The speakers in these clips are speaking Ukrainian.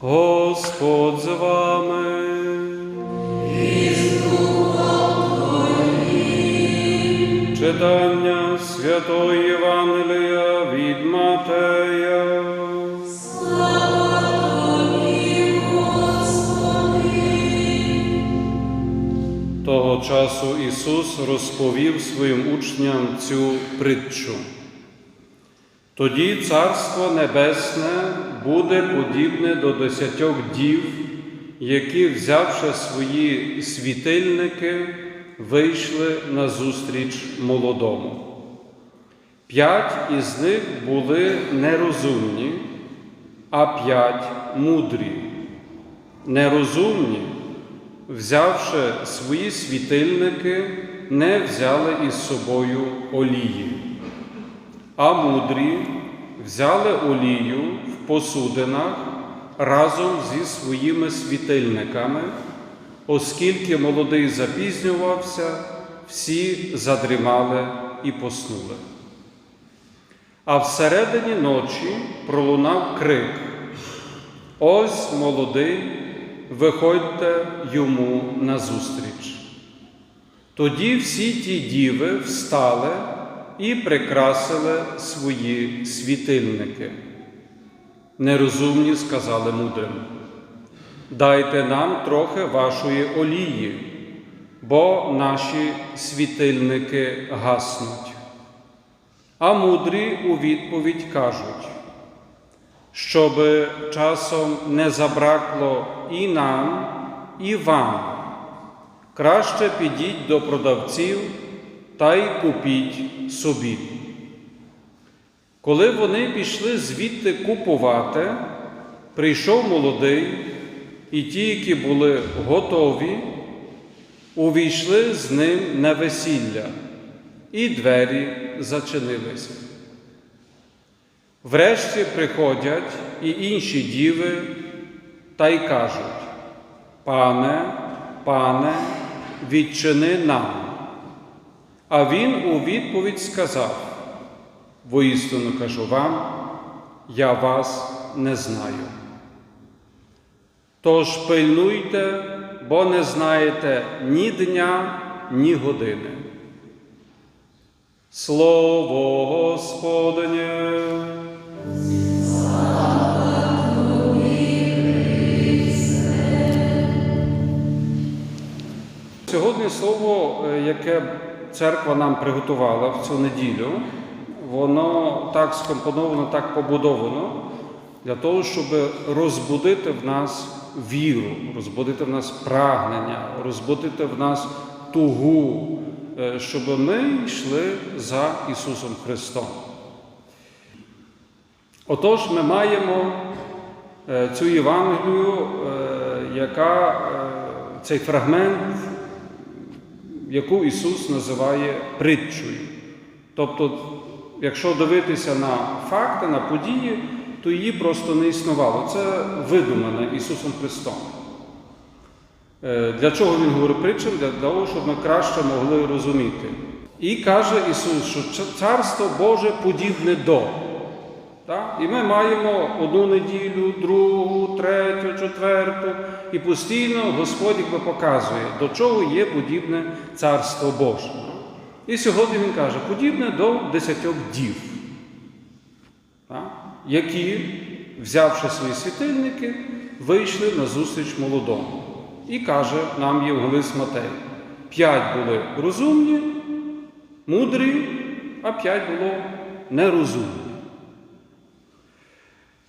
Господь з вами. Читання Святої Євангелія від Матея. Того часу Ісус розповів своїм учням цю притчу. Тоді Царство Небесне буде подібне до десятьох дів, які, взявши свої світильники, вийшли назустріч молодому. П'ять із них були нерозумні, а п'ять мудрі. Нерозумні, взявши свої світильники, не взяли із собою олії. А мудрі взяли олію в посудинах разом зі своїми світильниками, оскільки молодий запізнювався, всі задрімали і поснули. А всередині ночі пролунав крик: Ось молодий, виходьте йому назустріч. Тоді всі ті діви встали і прикрасили свої світильники. Нерозумні сказали мудрим, дайте нам трохи вашої олії, бо наші світильники гаснуть. А мудрі у відповідь кажуть, щоб часом не забракло і нам, і вам. Краще підіть до продавців та й купіть собі. Коли вони пішли звідти купувати, прийшов молодий, і ті, які були готові, увійшли з ним на весілля, і двері зачинилися. Врешті приходять і інші діви та й кажуть: Пане, пане, відчини нам. А він у відповідь сказав: Воістину кажу вам, я вас не знаю. Тож пильнуйте, бо не знаєте ні дня, ні години. Слово Господнє. Сьогодні слово, е, яке церква нам приготувала в цю неділю, воно так скомпоновано, так побудовано для того, щоб розбудити в нас віру, розбудити в нас прагнення, розбудити в нас тугу, е, щоб ми йшли за Ісусом Христом. Отож, ми маємо е, цю Євангелію, е, яка цей фрагмент, яку Ісус називає притчою. Тобто, якщо дивитися на факти, на події, то її просто не існувало. Це видумане Ісусом Христом. Е, Для чого Він говорить притчам? Для того, щоб ми краще могли розуміти. І каже Ісус, що Царство Боже подібне до. І ми маємо одну неділю, другу, третю, четверту, і постійно Господь якби показує, до чого є подібне Царство Боже. І сьогодні Він каже, подібне до десятьох дів, які, взявши свої світильники, вийшли на зустріч молодому. І каже нам Євангелист Матей: п'ять були розумні, мудрі, а п'ять було нерозумні.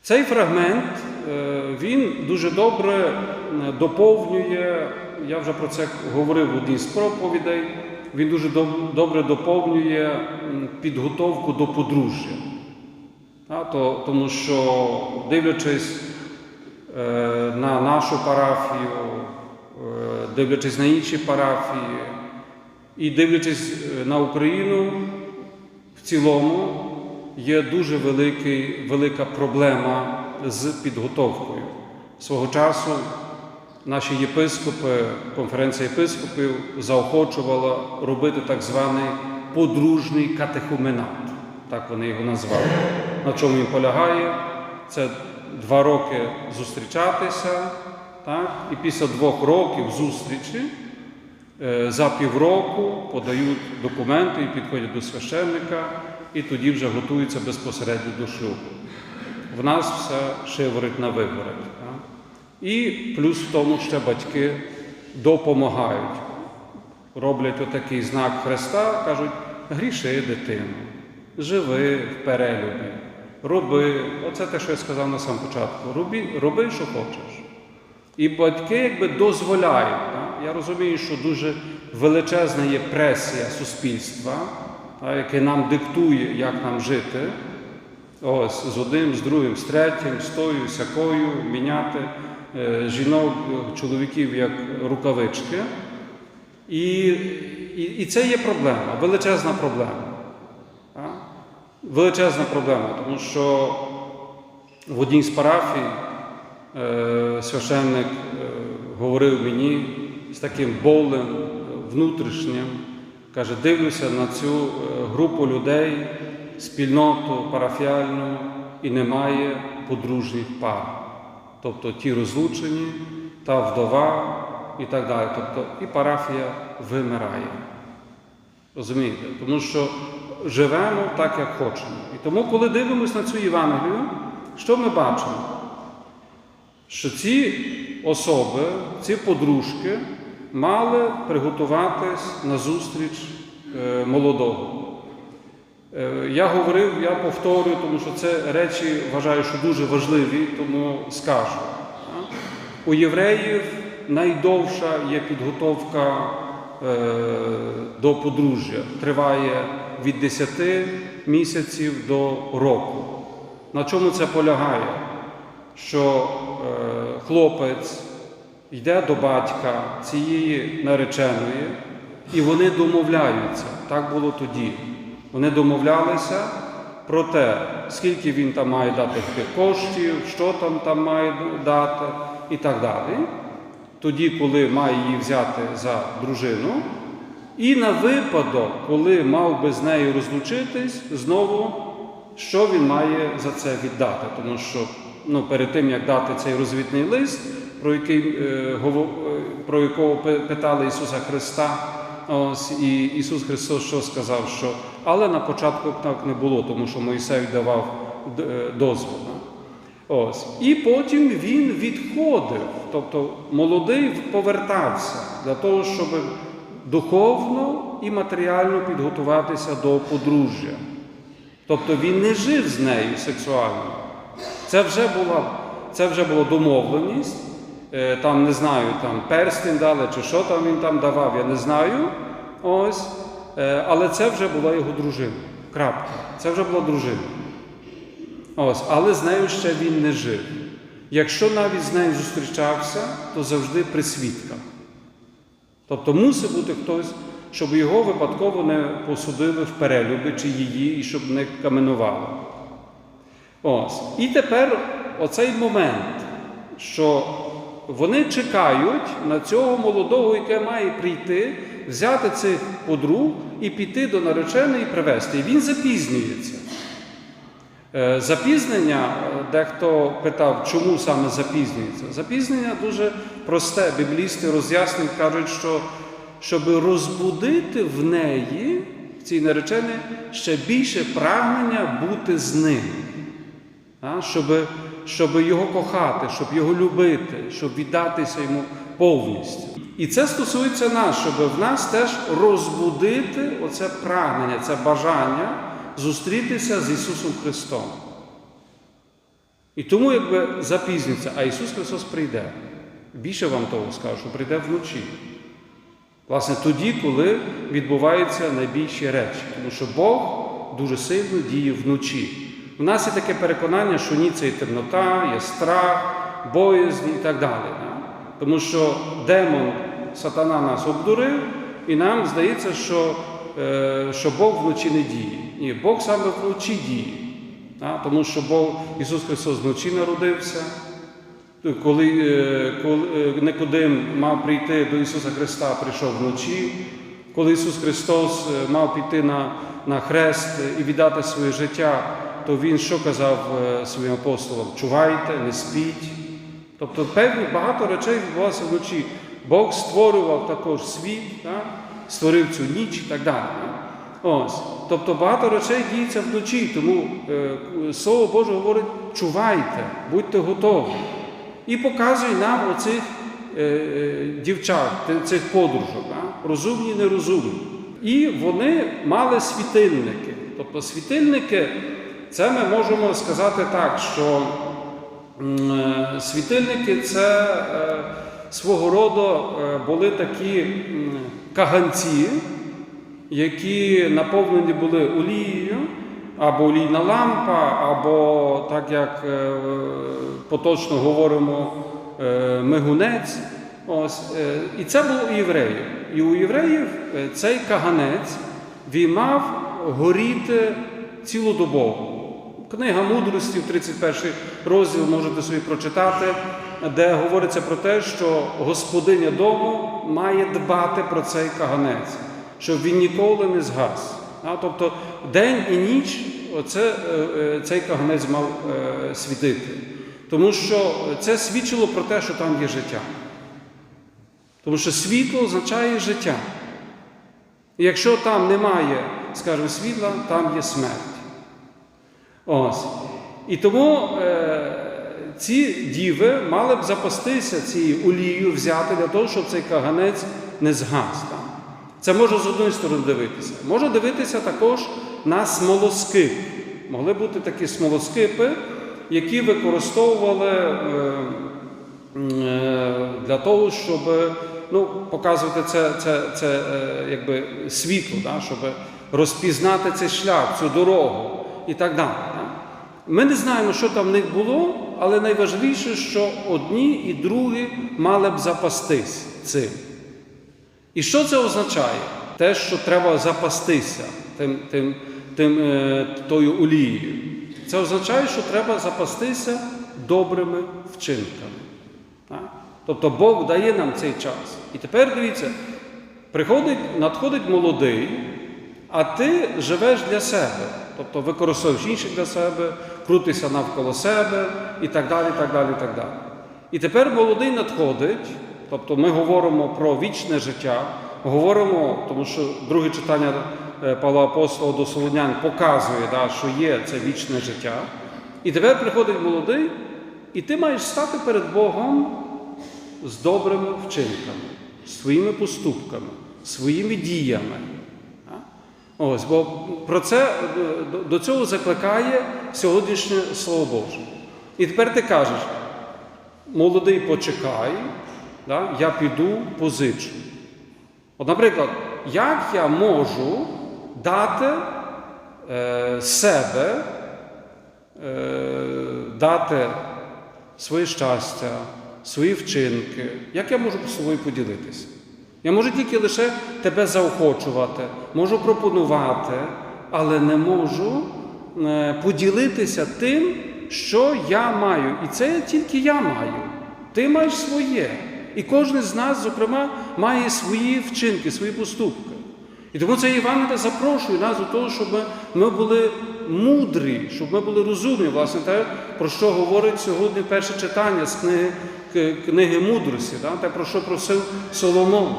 Цей фрагмент е, він дуже добре е, доповнює, я вже про це говорив в одній з проповідей, він дуже добре доповнює підготовку до подружжя. Тому що, дивлячись е, на нашу парафію, дивлячись на інші парафії і дивлячись на Україну в цілому, є дуже великий, велика проблема з підготовкою. Свого часу наші єпископи, конференція єпископів заохочувала робити так званий подружний катехуменат, так вони його назвали. На чому він полягає? Це два роки зустрічатися, так? і після двох років зустрічі за півроку подають документи і підходять до священника, і тоді вже готуються безпосередньо до шлюбу. В нас все шиворить на виборах. так? І плюс в тому ще батьки допомагають. Роблять отакий знак Христа, кажуть, гріши дитину, живи в перелюбі, роби. Оце те, що я сказав на самому початку. Роби, роби що хочеш. І батьки якби дозволяють. Я розумію, що дуже величезна є пресія суспільства, яке нам диктує, як нам жити. Ось з одним, з другим, з третім, з тою, сякою, міняти е, жінок, чоловіків як рукавички. І, і, і це є проблема, величезна проблема. Величезна проблема, тому що в одній з парафій е, священник е, говорив мені з таким болем внутрішнім, каже, дивлюся на цю е, групу людей, спільноту парафіальну, і немає подружніх пар. Тобто ті розлучені, та вдова і так далі. Тобто і парафія вимирає. Розумієте? Тому що живемо так, як хочемо. І тому, коли дивимося на цю Євангелію, що ми бачимо? Що ці особи, ці подружки мали приготуватись на зустріч е, молодого. Е, Я говорив, я повторюю, тому що це речі вважаю, що дуже важливі, тому скажу. У євреїв найдовша є підготовка е, до подружжя. Триває від 10 місяців до року. На чому це полягає? Що хлопець йде до батька цієї нареченої, і вони домовляються. Так було тоді. Вони домовлялися про те, скільки він там має дати коштів, що там там має дати і так далі. Тоді, коли має її взяти за дружину, і на випадок, коли мав би з нею розлучитись, знову що він має за це віддати. Тому що ну, перед тим, як дати цей розвітний лист, про який, е, е, про якого питали Ісуса Христа, ось, і Ісус Христос що сказав, що але на початку так не було, тому що Мойсей давав е, дозвіл. Ось. І потім він відходив, тобто молодий повертався для того, щоб духовно і матеріально підготуватися до подружжя. Тобто він не жив з нею сексуально. Це вже була, це вже була домовленість. Е, Там не знаю, там перстень дали чи що там він там давав, я не знаю. Ось. Е, Але це вже була його дружина. Крапка. Це вже була дружина. Ось, але з нею ще він не жив. Якщо навіть з нею зустрічався, то завжди при свідках. Тобто мусить бути хтось, щоб його випадково не посудили в перелюби чи її, і щоб не каменували. Ось. І тепер оцей момент, що вони чекають на цього молодого, яке має прийти, взяти цих подруг і піти до нареченої і привезти. І він запізнюється. Е, Запізнення, е, дехто питав, чому саме запізнюється. Запізнення дуже просте. Біблісти роз'яснюють, кажуть, що щоб розбудити в неї, в цій нареченій, ще більше прагнення бути з ним. Щоб, щоб його кохати, щоб його любити, щоб віддатися йому повністю. І це стосується нас, щоб в нас теж розбудити оце прагнення, це бажання зустрітися з Ісусом Христом. І тому, якби запізнюється, а Ісус Христос прийде. Більше вам того скажу, що прийде вночі. Власне, тоді, коли відбуваються найбільші речі. Тому що Бог дуже сильно діє вночі. У нас є таке переконання, що ні, це є темнота, є страх, боязнь і так далі. Тому що демон, сатана нас обдурив, і нам здається, що, е, що Бог вночі не діє. Ні, Бог саме вночі діє. Тому що Бог, Ісус Христос вночі народився. Коли, е, коли е, Никодим мав прийти до Ісуса Христа, прийшов вночі, коли Ісус Христос мав піти на, на хрест і віддати своє життя, то він що казав е, своїм апостолам? Чувайте, не спіть. Тобто певні багато речей відбувалося вночі. Бог створював також світ, так? створив цю ніч і так далі. Ось. Тобто багато речей діється вночі, тому е, Слово Боже говорить, чувайте, будьте готові. І показує нам оцих е, дівчат, цих подружок, розумні і нерозумні. І вони мали світильники. Тобто світильники, це ми можемо сказати так, що е, світильники це е, свого роду е, були такі каганці, які наповнені були олією, або олійна лампа, або так як поточно говоримо, мигунець. Ось, і це було у євреїв. І у євреїв цей каганець він мав горіти цілодобово. Книга мудрості, 31 розділ можете собі прочитати, де говориться про те, що господиня дому має дбати про цей каганець, щоб він ніколи не згас. Тобто день і ніч оце, е, е, цей каганець мав е, світити. Тому що це свідчило про те, що там є життя. Тому що світло означає життя. І якщо там немає, скажімо, світла, там є смерть. Ось. І тому е, ці діви мали б запастися цією олією взяти для того, щоб цей каганець не згас. Там. Це може з одної сторони дивитися. Може дивитися також на смолоскип. Могли бути такі смолоскипи, які використовували е, е, для того, щоб ну, показувати це, це, це е, якби світло, да, щоб розпізнати цей шлях, цю дорогу і так далі. Ми не знаємо, що там в них було, але найважливіше, що одні і другі мали б запастись цим. І що це означає? Те, що треба запастися тим, тим, тим, е, тою олією. Це означає, що треба запастися добрими вчинками. Тобто Бог дає нам цей час. І тепер дивіться, приходить, надходить молодий, а ти живеш для себе. Тобто використовуєш інших для себе, крутишся навколо себе і так далі. І так далі, так далі. І тепер молодий надходить, тобто ми говоримо про вічне життя, говоримо, тому що друге читання е, Павла Апостола до Солонян показує, да, що є це вічне життя. І тепер приходить молодий, і ти маєш стати перед Богом з добрими вчинками, своїми поступками, своїми діями. Ось, бо про це до- цього закликає сьогоднішнє Слово Боже. І тепер ти кажеш, молодий почекай, да, я піду позичу. От, наприклад, як я можу дати е, себе, е, дати своє щастя, свої вчинки, як я можу собою поділитися? Я можу тільки лише тебе заохочувати, можу пропонувати, але не можу е, поділитися тим, що я маю. І це тільки я маю. Ти маєш своє. І кожен з нас, зокрема, має свої вчинки, свої поступки. І тому це Євангелія запрошує нас до того, щоб ми були мудрі, щоб ми були розумні, власне, те, про що говорить сьогодні перше читання з книги, книги мудрості, те, про що просив Соломон.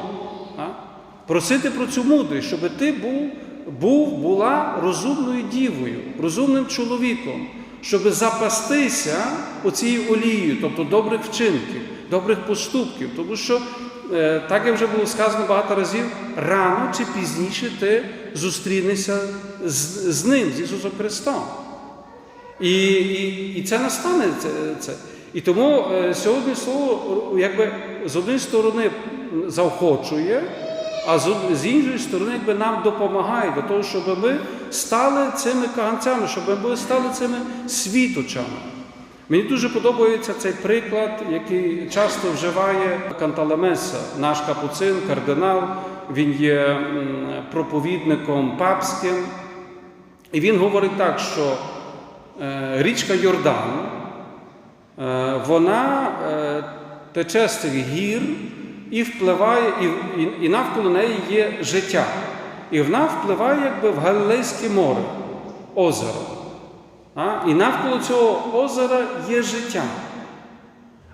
Просити про цю мудрість, щоб ти був, був, була розумною дівою, розумним чоловіком, щоб запастися оцією олією, тобто добрих вчинків, добрих поступків. Тому що, е, так як вже було сказано багато разів, рано чи пізніше ти зустрінешся з, з ним, з Ісусом Христом. І, і, і це настане. Це, це. І тому е, сьогодні слово е, якби з однієї сторони заохочує, а з, іншої сторони якби нам допомагає для того, щоб ми стали цими каганцями, щоб ми стали цими світочами. Мені дуже подобається цей приклад, який часто вживає Канталемеса, наш капуцин, кардинал. Він є проповідником папським. І він говорить так, що е, річка Йордан, вона е, тече з цих гір і впливає, і, і, і навколо неї є життя. І вона впливає якби в Галилейське море, озеро. А? І навколо цього озера є життя.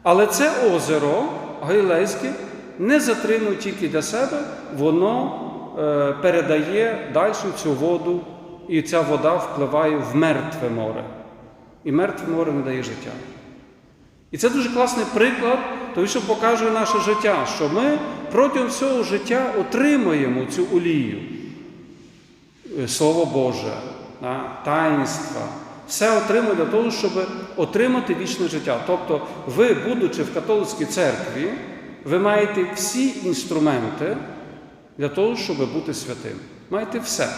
Але це озеро Галілейське не затримує тільки для себе, воно е, передає далі цю воду, і ця вода впливає в мертве море. І мертве море не дає життя. І це дуже класний приклад, тому що показує наше життя, що ми протягом всього життя отримуємо цю олію. Слово Боже, таїнства. Все отримує для того, щоб отримати вічне життя. Тобто, ви, будучи в католицькій церкві, ви маєте всі інструменти для того, щоб бути святим. Маєте все.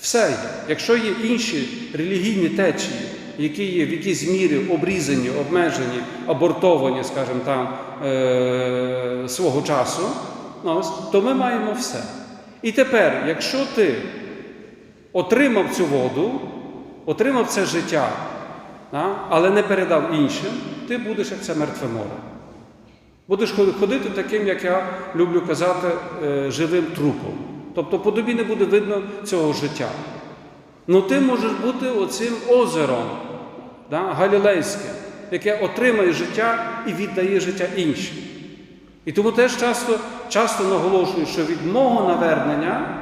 Все є. Якщо є інші релігійні течії, які є в якійсь мірі обрізані, обмежені, абортовані, скажімо там, е- свого часу, ось, то ми маємо все. І тепер, якщо ти отримав цю воду, отримав це життя, але не передав іншим, ти будеш як це мертве море. Будеш ходити таким, як я люблю казати, е, живим трупом. Тобто по тобі не буде видно цього життя. Ну ти можеш бути оцим озером да, галілейським, яке отримає життя і віддає життя іншим. І тому теж часто, часто наголошую, що від мого навернення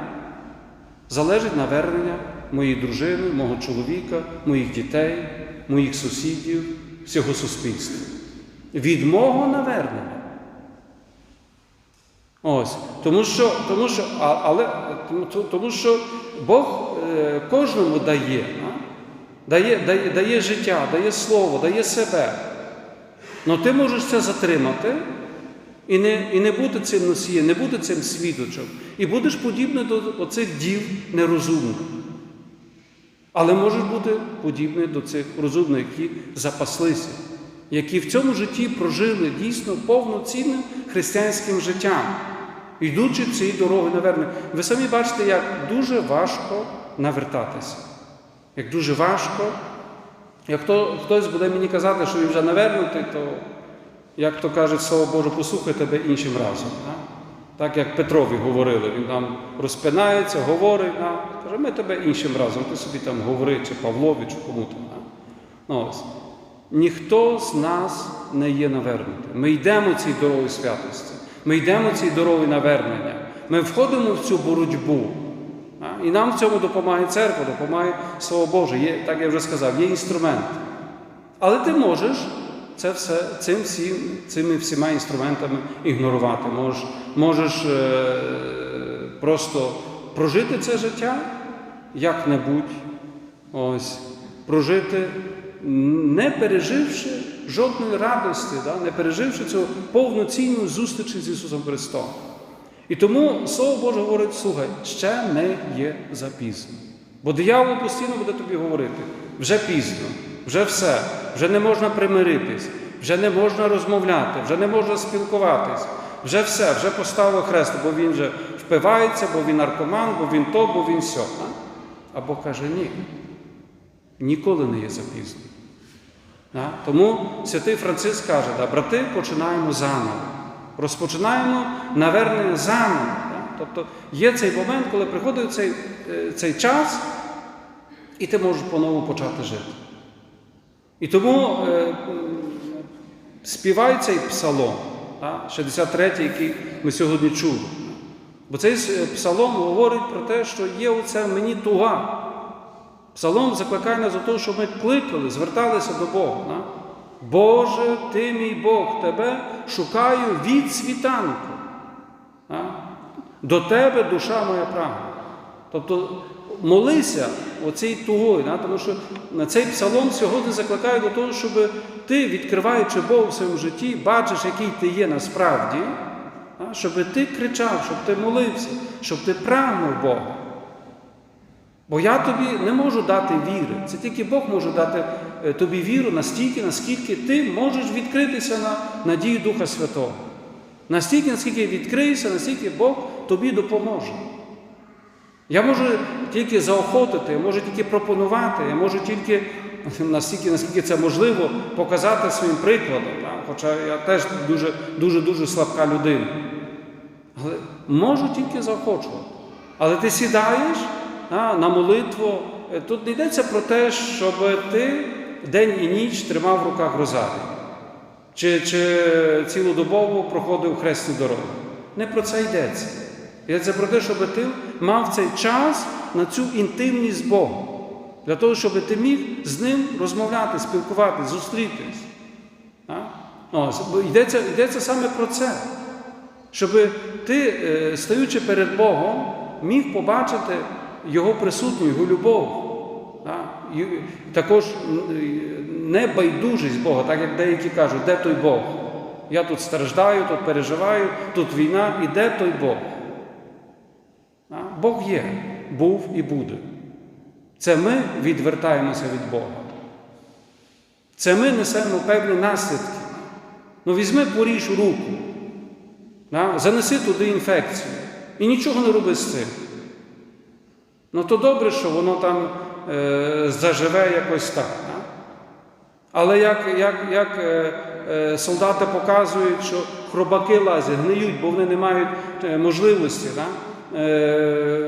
залежить навернення моєї дружини, мого чоловіка, моїх дітей, моїх сусідів, всього суспільства. Від мого навернення. Ось. Тому що, тому що, але, тому, що Бог е, кожному дає? Дає, дає, дає життя, дає слово, дає себе. Ну ти можеш це затримати і не, і не бути цим носієм, не бути цим свідочем. І будеш подібний до оцих дів нерозумних. Але можеш бути подібний до цих розумних, які запаслися, які в цьому житті прожили дійсно повноцінним християнським життям, йдучи цією дорогою навернення. Ви самі бачите, як дуже важко навертатися, як дуже важко. Як хто, хтось буде мені казати, що він вже навернутий, то, як то каже Слово Боже, послухай тебе іншим разом. Да? Так як Петрові говорили, він там розпинається, говорить, да? каже, ми тебе іншим разом, ти собі там говори, чи Павлові, чи кому там. Ну. Ніхто з нас не є навернутим. Ми йдемо цією дорогою святості, ми йдемо цією дорогою навернення. Ми входимо в цю боротьбу. І нам в цьому допомагає церква, допомагає Слово Боже. Є, так я вже сказав, є інструмент. Але ти можеш це все, цим всім, цими всіма інструментами ігнорувати. Можеш, можеш е, просто прожити це життя як-небудь, ось, прожити, не переживши жодної радості, да? не переживши цього повноцінної зустрічі з Ісусом Христом. І тому Слово Боже говорить, слухай, ще не є запізно. Бо диявол постійно буде тобі говорити, вже пізно, вже все, вже не можна примиритись, вже не можна розмовляти, вже не можна спілкуватись, вже все, вже поставив хрест, бо він вже впивається, бо він наркоман, бо він то, бо він сьо. Або каже, ні, ніколи не є запізно. Тому святий Франциск каже, брати, починаємо заново. Розпочинаємо навернення заново. Тобто є цей момент, коли приходить цей, е, цей час, і ти можеш по-новому почати жити. І тому е, співай цей псалом, 63-й, який ми сьогодні чули. Бо цей е, псалом говорить про те, що є оце в мені туга. Псалом закликає нас до того, щоб ми кликали, зверталися до Бога. Боже, ти мій Бог, тебе шукаю від світанку. Да? До тебе душа моя прагне. Тобто молися оцій тугою, да? тому що на цей псалом сьогодні закликає до того, щоб ти, відкриваючи Бога в своєму житті, бачиш, який ти є насправді, да? щоб ти кричав, щоб ти молився, щоб ти прагнув Бога. Бо я тобі не можу дати віри. Це тільки Бог може дати е, тобі віру настільки, наскільки ти можеш відкритися на надію Духа Святого. Настільки, наскільки відкриєшся, настільки Бог тобі допоможе. Я можу тільки заохотити, я можу тільки пропонувати, я можу тільки настільки, наскільки це можливо, показати своїм прикладом. Так? Хоча я теж дуже дуже дуже слабка людина. Але можу тільки заохочувати. Але ти сідаєш на молитву е, тут не йдеться про те, щоб ти день і ніч тримав в руках розарій, чи, чи цілодобово проходив хресні дороги. Не про це йдеться. Йдеться про те, щоб ти мав цей час на цю інтимність з Богом. Для того, щоб ти міг з ним розмовляти, спілкуватися, зустрітись. Ось, йдеться, йдеться саме про це. Щоб ти, е, стаючи перед Богом, міг побачити Його присутню, Його любов. Також не байдужість Бога, так як деякі кажуть, де той Бог? Я тут страждаю, тут переживаю, тут війна, і де той Бог? Бог є, був і буде. Це ми відвертаємося від Бога. Це ми несемо певні наслідки. Ну візьми поріж руку, занеси туди інфекцію і нічого не роби з цим. Ну то добре, що воно там е, заживе якось так. Да? Але як, як, як е, е, солдати показують, що хробаки лазять, гниють, бо вони не мають е, можливості е,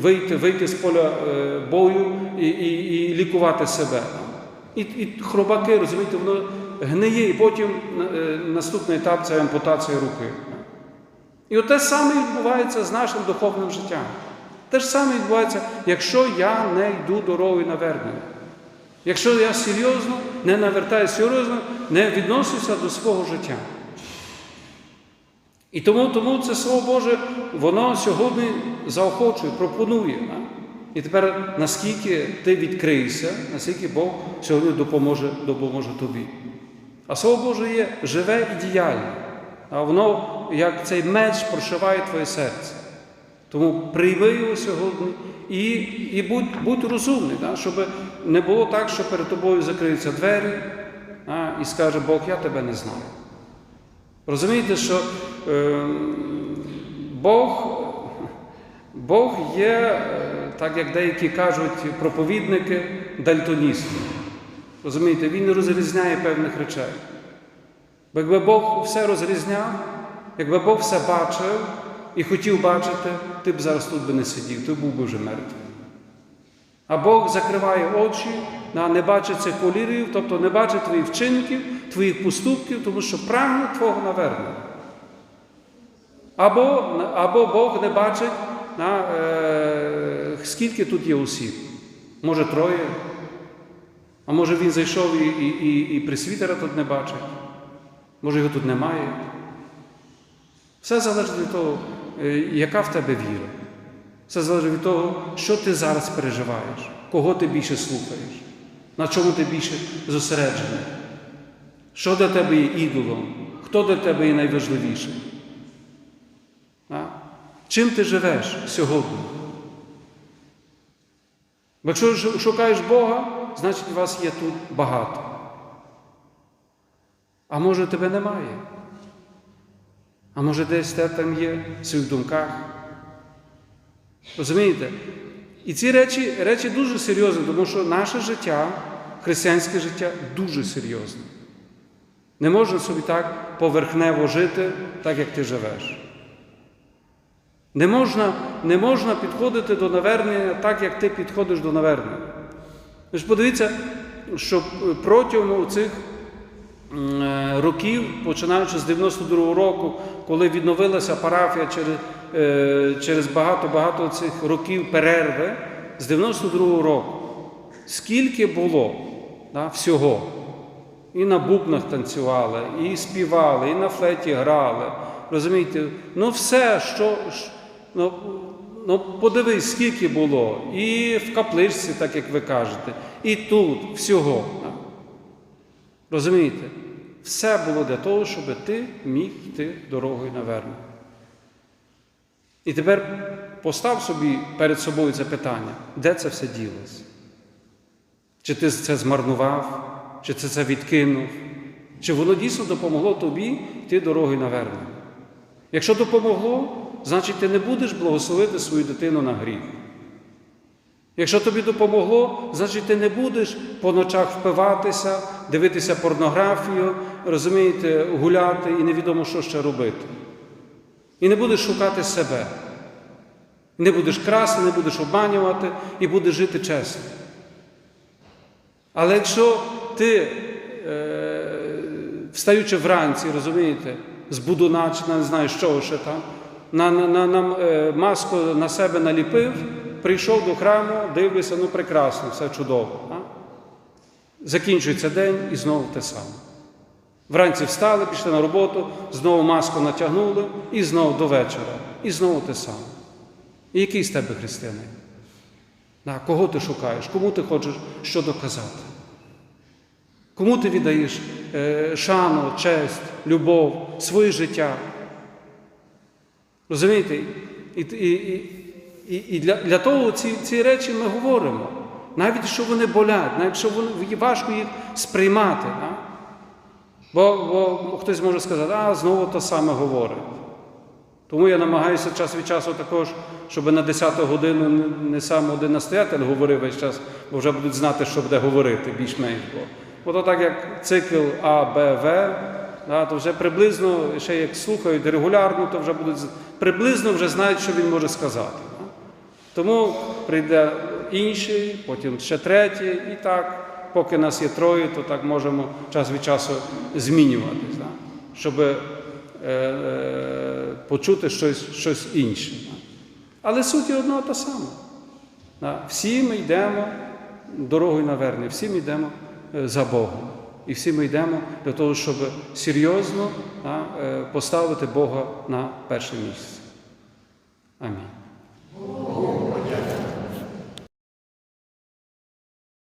вийти, вийти з поля е, бою і, і, і лікувати себе. І, і хробаки, розумієте, воно гниє, і потім е, наступний етап це ампутація руки. І те саме відбувається з нашим духовним життям. Те ж саме відбувається, якщо я не йду дорогою навернення. Якщо я серйозно не навертаю серйозно, не відношуся до свого життя. І тому, тому це Слово Боже, воно сьогодні заохочує, пропонує. І тепер наскільки ти відкриєшся, наскільки Бог сьогодні допоможе, допоможе тобі. А Слово Боже є живе і діяльне, а воно, як цей меч, прошиває твоє серце. Тому прийми його сьогодні і і будь будь розумний, да? щоб не було так, що перед тобою закриються двері а, і скаже Бог, я тебе не знаю. Розумієте, що е, Бог, Бог є, е, так як деякі кажуть, проповідники дальтоністів. Розумієте, Він не розрізняє певних речей. Бо якби Бог все розрізняв, якби Бог все бачив і хотів бачити, ти б зараз тут би не сидів, ти був би вже мертвий. А Бог закриває очі, не бачить цих колірів, тобто не бачить твоїх вчинків, твоїх поступків, тому що прагне Твого навернення. Або або Бог не бачить, на, е, скільки тут є осіб. Може троє, а може він зайшов і і, і, і присвітера тут не бачить, може його тут немає. Все залежить від того, яка в тебе віра. Все залежить від того, що ти зараз переживаєш, кого ти більше слухаєш, на чому ти більше зосереджений, що для тебе є ідолом, хто для тебе є найважливішим. Чим ти живеш сьогодні? Бо якщо шукаєш Бога, значить вас є тут багато. А може тебе немає? А може десь те там є в своїх думках? Розумієте? І ці речі речі дуже серйозні, тому що наше життя, християнське життя дуже серйозне. Не можна собі так поверхнево жити, так як ти живеш. Не можна не можна підходити до навернення так, як ти підходиш до навернення. Ви ж подивіться, що протягом цих років, починаючи з 92-го року, коли відновилася парафія через через багато-багато цих років перерви, з 92-го року, скільки було да, всього. І на бубнах танцювали, і співали, і на флеті грали. Розумієте, ну все, що. Ну, ну подивись, скільки було. І в капличці, так як ви кажете, і тут всього. Розумієте? Все було для того, щоб ти міг йти дорогою наверно. І тепер постав собі перед собою це питання, де це все ділося? Чи ти це змарнував, чи ти це відкинув, чи воно дійсно допомогло тобі йти дорогою наверно? Якщо допомогло, значить ти не будеш благословити свою дитину на гріх. Якщо тобі допомогло, значить ти не будеш по ночах впиватися, дивитися порнографію, розумієте, гуляти і невідомо, що ще робити. І не будеш шукати себе. Не будеш красти, не будеш обманювати і будеш жити чесно. Але якщо ти, е, встаючи вранці, розумієте, з будуна, не знаю, що ще там, на, на, на, на е, маску на себе наліпив, прийшов до храму, дивлюся, ну прекрасно, все чудово. А? Закінчується день і знову те саме. Вранці встали, пішли на роботу, знову маску натягнули і знову до вечора. І знову те саме. І який з тебе християнин? Да, кого ти шукаєш? Кому ти хочеш що доказати? Кому ти віддаєш е, шану, честь, любов, своє життя? Розумієте? І, і, і, і, і для, для того ці, ці речі ми говоримо. Навіть якщо вони болять, навіть якщо вони, важко їх сприймати. А? Бо, бо хтось може сказати, а знову то саме говорить. Тому я намагаюся час від часу також, щоб на 10 годину не- сам один настоятель говорив весь час, бо вже будуть знати, що буде говорити більш-менш. Бо то так як цикл А, Б, В, да, то вже приблизно, ще як слухають регулярно, то вже будуть приблизно вже знають, що він може сказати. Тому прийде інший, потім ще третій, і так, поки нас є троє, то так можемо час від часу змінюватись, да? щоб е, е, почути щось, щось інше. Да? Але суть одного та сама. Да? Всі ми йдемо дорогою наверне, всі ми йдемо е, за Богом. І всі ми йдемо для того, щоб серйозно да, е, поставити Бога на перше місце. Амінь.